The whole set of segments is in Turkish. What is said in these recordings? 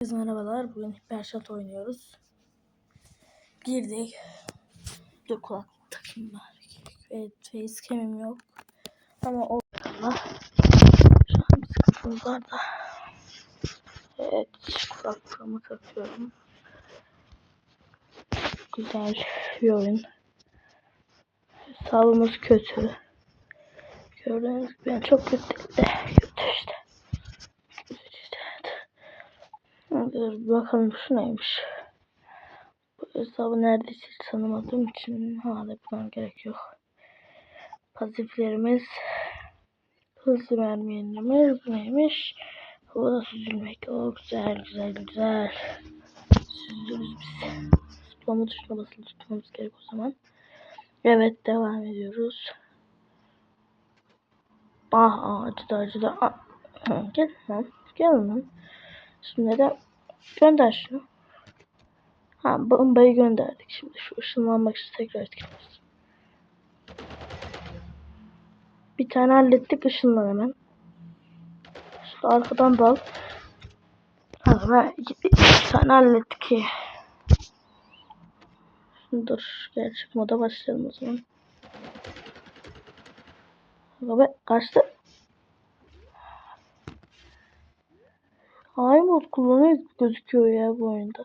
Herkese merhabalar. Bugün Hypershot oynuyoruz. Girdik. Dur kulaklık takayım bari. Evet facecam'im yok. Ama o Allah. Şu an bir sıkıntımız var da. Evet kulaklığımı takıyorum. Güzel bir oyun. Hesabımız kötü. Gördüğünüz gibi çok kötü işte. Kötü işte. Dur bakalım şu neymiş. Bu hesabı neredeyse tanımadığım için hala yapmam gerek yok. Pasiflerimiz hızlı mermi yenileme bu neymiş? Havada süzülmek. O güzel güzel güzel. Süzülürüz biz. Zıplama tuşuna basılı tutmamız gerek o zaman. Evet devam ediyoruz. Ah acıdı acıdı. Ah. Gel lan. Gel lan. Şimdi de gönder şunu. Ha bombayı gönderdik. Şimdi şu ışınlanmak için tekrar etkileyelim. Bir tane hallettik ışınlan hemen. Şu arkadan dal. Ha ben iki, iki tane hallettik ki. Dur gerçek moda başlayalım o zaman. Baba kaçtı. Ay mod kullanıyor gözüküyor ya bu oyunda.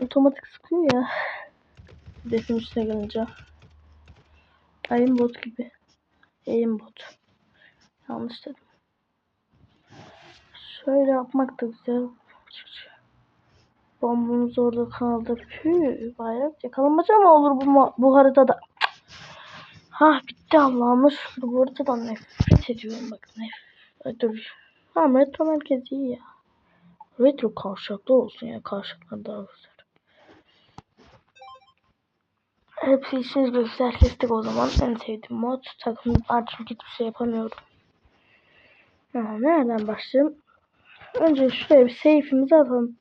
Otomatik sıkıyor ya. Defin üstüne gelince. Aimbot gibi. Aimbot. Yanlış dedim. Şöyle yapmak da güzel. Bombamızı orada kaldır. Püh, bayrak yakalanmaca mı olur bu, bu haritada? Ha bitti Allah'ım. Bu haritadan nefret ediyorum bak nefret. Ay, Dur. Ha metro merkezi iyi ya. Retro kavşaklı olsun ya. Kavşaklar daha güzel. Hepsi işiniz göster kestik o zaman. En sevdiğim mod. Takım çünkü hiçbir şey yapamıyorum. Ha, nereden başlayayım? Önce şuraya bir safe'imizi atalım.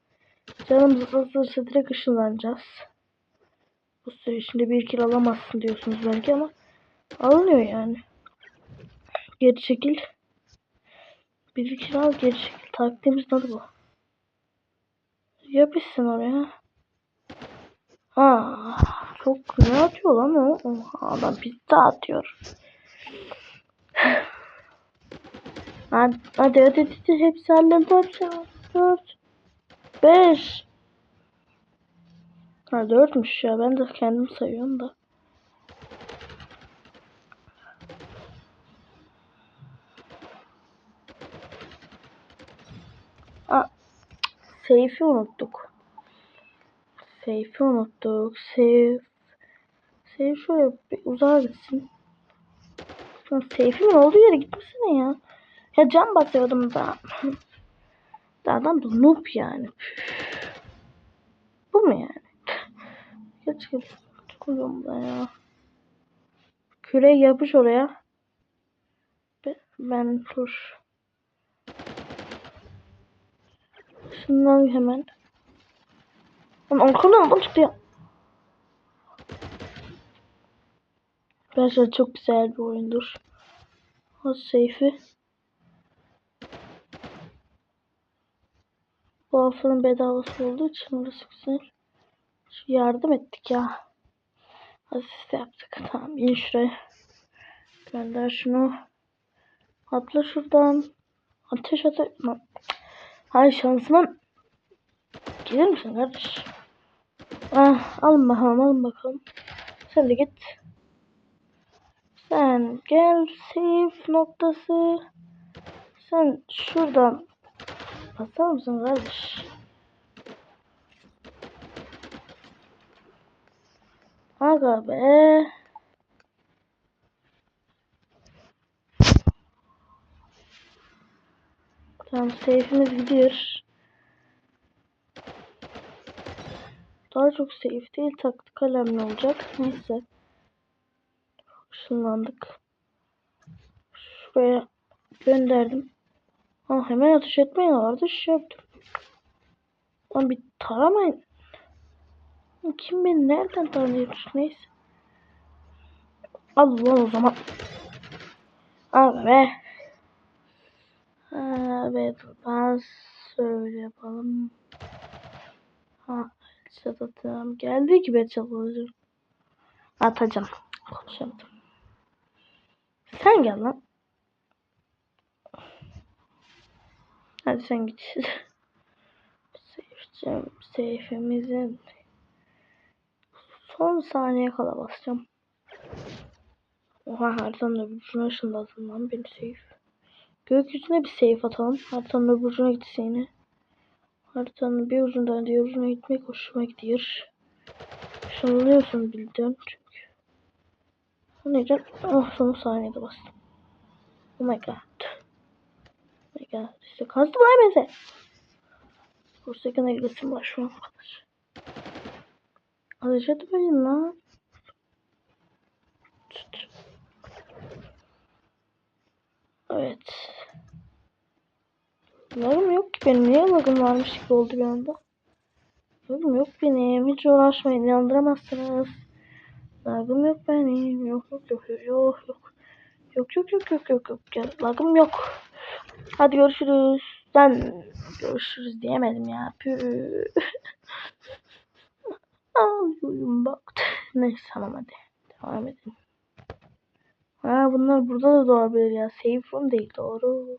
Canımız hazırsa direkt ışınlanacağız. Bu süre içinde bir kill alamazsın diyorsunuz belki ama alınıyor yani. Geri çekil. Bir kill al geri çekil. Taktiğimiz adı bu. Yapışsın oraya. Ha, çok ne atıyor lan o? Oha, adam pizza atıyor. Hadi hadi hadi, hadi. hepsi halledin hepsi. Dört. Beş. Ha dörtmüş ya ben de kendim sayıyorum da. Aa, safe'i unuttuk. Safe'i unuttuk. Safe. Safe şöyle bir uzağa gitsin. Lan Safe'imin olduğu yere gitmesene ya. Ya can basıyordum da. da adam da noob yani. Bu mu yani? Gerçekten çıkıyorum da ya. Küre yapış oraya. Be- Ben dur. Şundan hemen. Lan arkadan adam çıktı ya. Gerçekten çok güzel bir oyundur. O safe'i. Bu haftanın bedavası olduğu için orası güzel. Şu yardım ettik ya. Asist yaptık. Tamam in şuraya. Gönder şunu. Atla şuradan. Ateş ateş. Hay şansıma. Gelir misin kardeş? Ah, alın bakalım alın bakalım. Sen de git. Sen gel safe noktası. Sen şuradan basar mısın kardeş? Aga be. Tamam safe'imiz gidiyor. Daha çok safe değil taktik kalemli olacak. Neyse. Işınlandık. Şuraya gönderdim. Ha, hemen ateş etmeyin vardı şey yaptım. Lan bir taramayın. Kim beni nereden tanıyor? Neyse. Al o zaman. Al be. Evet. Bas. Şöyle yapalım. Ha, headshot atacağım. Geldi ki headshot alacağım. Atacağım. Konuşamadım. Sen gel lan. Hadi sen git. Safe'cim, safe'imizin son saniye kala basacağım. Oha haritanın öbür ucuna ışınladım lan benim safe. Gökyüzüne bir safe atalım. Haritanın öbür ucuna gitsin yine. Haritanın bir ucundan diğer ucuna gitmek hoşuma gidiyor. Işınlanıyorsun bildiğin çünkü. O neyden? Oh son saniyede bastım. Oh my god. Oh my god. İşte kazdım lan beze. Korsekana gidesim var şu an kadar. Ateş etmeyin lan. Evet. Lagım yok ki benim. Niye lagım varmış gibi oldu bir anda? Lagım yok benim. Hiç uğraşmayın. inandıramazsınız. Lagım yok benim. Yok yok yok yok yok yok. Yok yok yok yok yok yok. Lagım yok. Hadi görüşürüz. Ben görüşürüz diyemedim ya. Püh. Ağlıyorum bak. Neyse tamam hadi. Devam edelim. Ha bunlar burada da doğabilir ya. Save room değil doğru.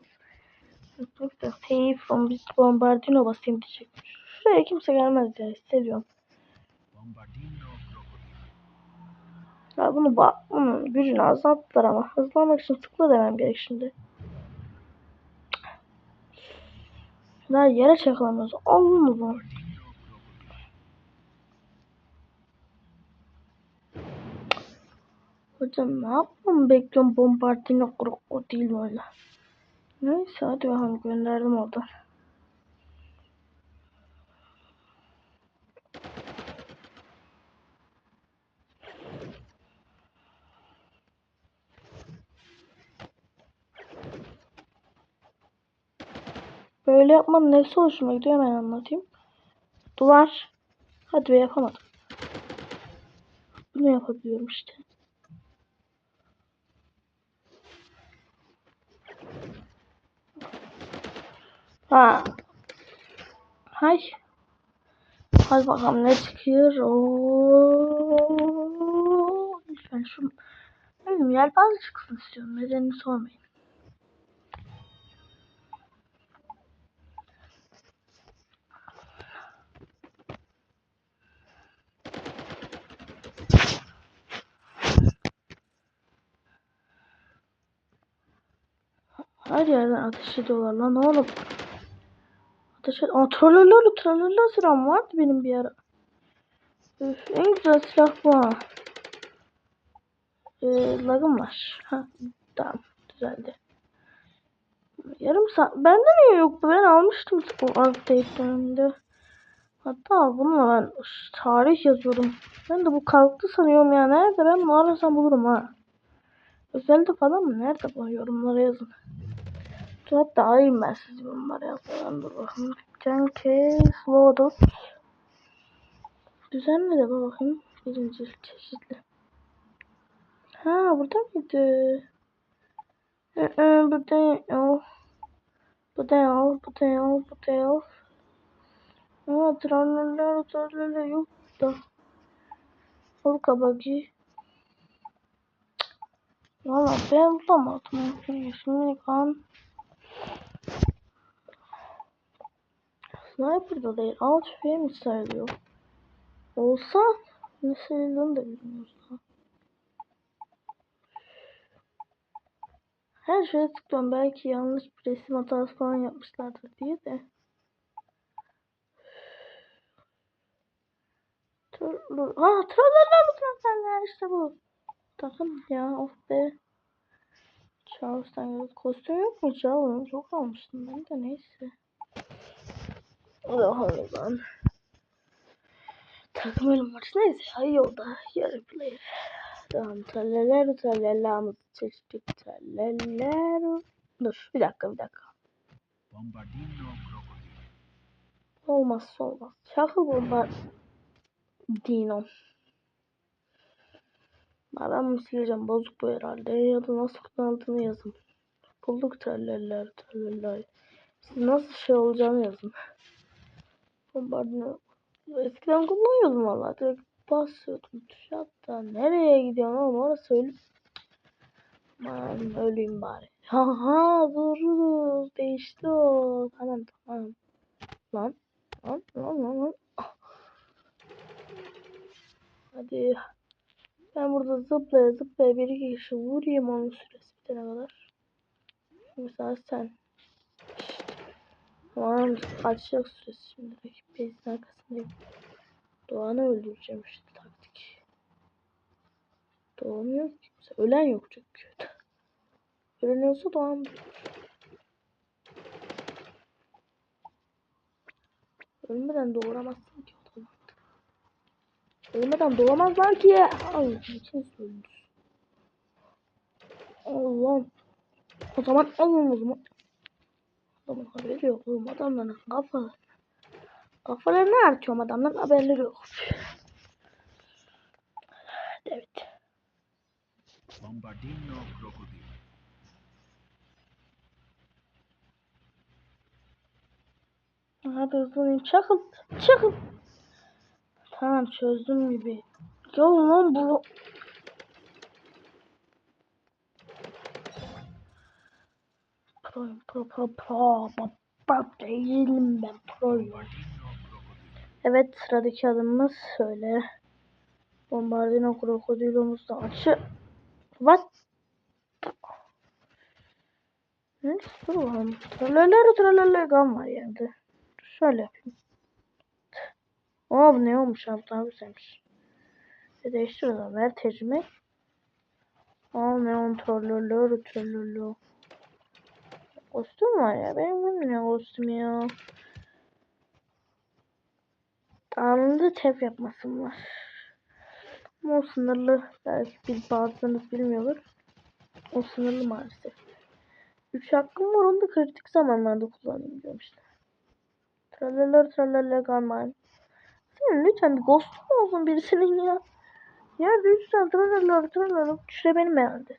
Yok da save room biz bombardino basayım diyecek. Şuraya kimse gelmez ya hissediyorum. Ya bunu bak bunun gücünü azalttılar ama hızlanmak için tıkla demem gerek şimdi. Şunlar yere çakılamıyoruz. Allah mı? Hocam ne yapmamı bekliyorum bombardino krokodil öyle. Neyse hadi bakalım gönderdim oradan. Böyle yapmanın nesi hoşuma gidiyor hemen anlatayım. Duvar. Hadi be yapamadım. Bunu yapabiliyorum işte. Ha. Hay. Hadi bakalım ne çıkıyor. Oo. Lütfen şu bileyim yelpaze çıksın istiyorum. Nedenini sormayın. Her yerden ateş ediyorlar lan oğlum. Ateş ed... Aa trollerler trollerler silahım vardı benim bir ara. Üf, en güzel silah bu ha. Ee, lagım var. Ha, tamam düzeldi. Yarım saat. Bende niye yok? Ben almıştım o update'lerinde. Hatta bununla ben tarih yazıyorum. Ben de bu kalktı sanıyorum ya. Nerede? Ben bunu arasam bulurum ha. Özelde falan mı? Nerede bu? Yorumlara yazın. Hatta arayayım ben sizi bunları yazmadan. Dur bakayım. Jenkins Loaded. Düzenli de bak bakayım. Birinci çeşitli. Ha burada mıydı? Ee, bu değil. Bu değil. Bu değil. Bu değil. Aa tralala tralala yok da. Ol kabacı. Valla ben bulamadım. Şimdi kan. Sniper'da değil. Alt tüfeği mi sayılıyor? Olsa ne sayıldığını da bilmiyoruz. Her şeye tıklıyorum. Belki yanlış bir resim hatası falan yapmışlardır diye de. Dur, ha tralala mı tralala işte bu. Takım ya of be. Charles'tan geldi. Kostüm yok mu bunun? Çok almıştım ben de neyse. Oh lan. Takım ölüm maçı neyse ya yolda yarı player. Tamam tralala tralala mı çeşitli tralala. Dur bir dakika bir dakika. Bombardino. Olmazsa olmaz. Çakıl bomba Dino. Ben bunu sileceğim. Bozuk bu herhalde. Ya da nasıl kullandığını yazın. Bulduk tralleller tralleller. Siz nasıl şey olacağını yazın. Bombardino. Eskiden kullanıyordum valla. Direkt basıyordum tuşa hatta. Nereye gidiyorsun oğlum orası söyle. Aman öleyim bari. Ha ha dur değişti o. Tamam tamam. Lan. Lan lan lan lan. Ah. Hadi. Ben burada zıplaya zıplaya bir iki kişi vurayım onun süresi bitene kadar. Mesela sen. Tamam açacak süresi şimdi. Rakip base'in arkasındayım. Doğan'ı öldüreceğim işte taktik. Doğan yok ki. Mesela Ölen yok çünkü. Ölen olsa Doğan. Ölmeden doğuramazsın ki. Ölmeden doğamazlar ki. Ay için söylüyorsun. Allah'ım. O zaman alın o zaman. Adamın haberi yok oğlum adamların kafaları. Kafalarını artıyorum adamların haberleri yok. Evet. Bombardino crocodile. Hadi hızlanayım. Çakıl. Çakıl. Tamam çözdüm gibi. Yol lan bu. Pro pro pro. Pro, pro değilim ben proyum. Evet sıradaki adımımız şöyle. Bombardino krokodilomuz da açı. What? Ne? Dur bakalım. Tralaları tralaları gam var yerde. Şöyle yapayım. Aa bu ne olmuş abi daha güzelmiş. Bir değiştir o. Ver tercüme. Aa neon tralaları tralaları. Kostüm var ya. Benim bilmiyorum kostüm ya. Anında tep yapmasım var. Ama o sınırlı. Belki bir bazılarınız bilmiyorlar. O sınırlı maalesef. 3 hakkım var onu da kritik zamanlarda kullanayım işte. Tralalar tralalar kalmayın. Senin lütfen bir ghostun olsun birisinin ya. Yerde 3 tane tralalar tralalar düşüre benim herhalde.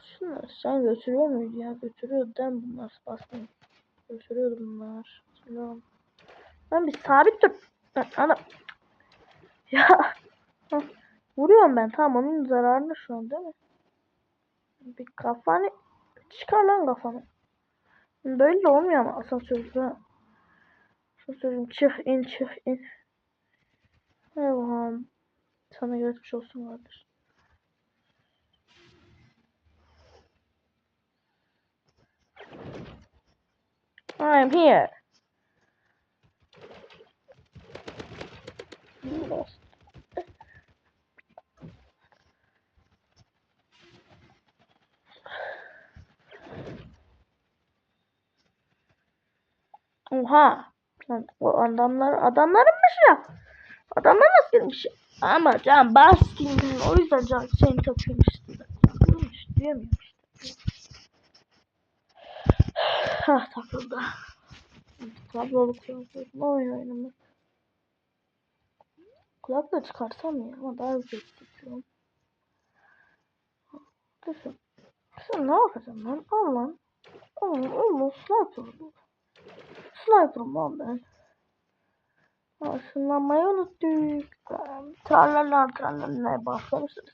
Şunlar sen götürüyor muydu ya? Götürüyordu değil mi bunlar basmayın. Götürüyordu bunlar. Hatırlıyorum. Ben bir sabit dur. Ben adam. Ya. Vuruyorum ben. Tamam onun zararını şu an değil mi? Bir kafanı çıkar lan kafanı. Böyle olmuyor ama asansörde. Asansörüm çık in çık in. Bakalım. Sana geçmiş olsun vardır. I'm here. Lost. Oha. Lan o adamlar adamlarınmış ya. Adamlar nasıl gelmiş? Ama can bastım o yüzden can seni. Takılmış diyemiyorum işte. Hah takıldı. Kabloluk yapıyorum. Oyun oynamak. Kulakla çıkarsam ya ama daha güzel tutuyorum. Düşün. Sen ne yapacaksın lan? Al lan. Al al sniper bu. Sniper'ım lan ben. Aşınlanmayı unuttuk. Tralala tralala başlamışlar.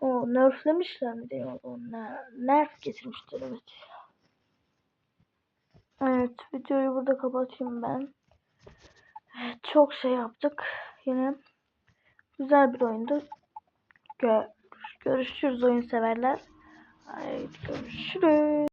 O nerflemişler mi diyor o ner nerf getirmişler evet. Evet videoyu burada kapatayım ben. Evet, çok şey yaptık. Yine güzel bir oyundu. Gö görüşürüz oyun severler. Haydi görüşürüz.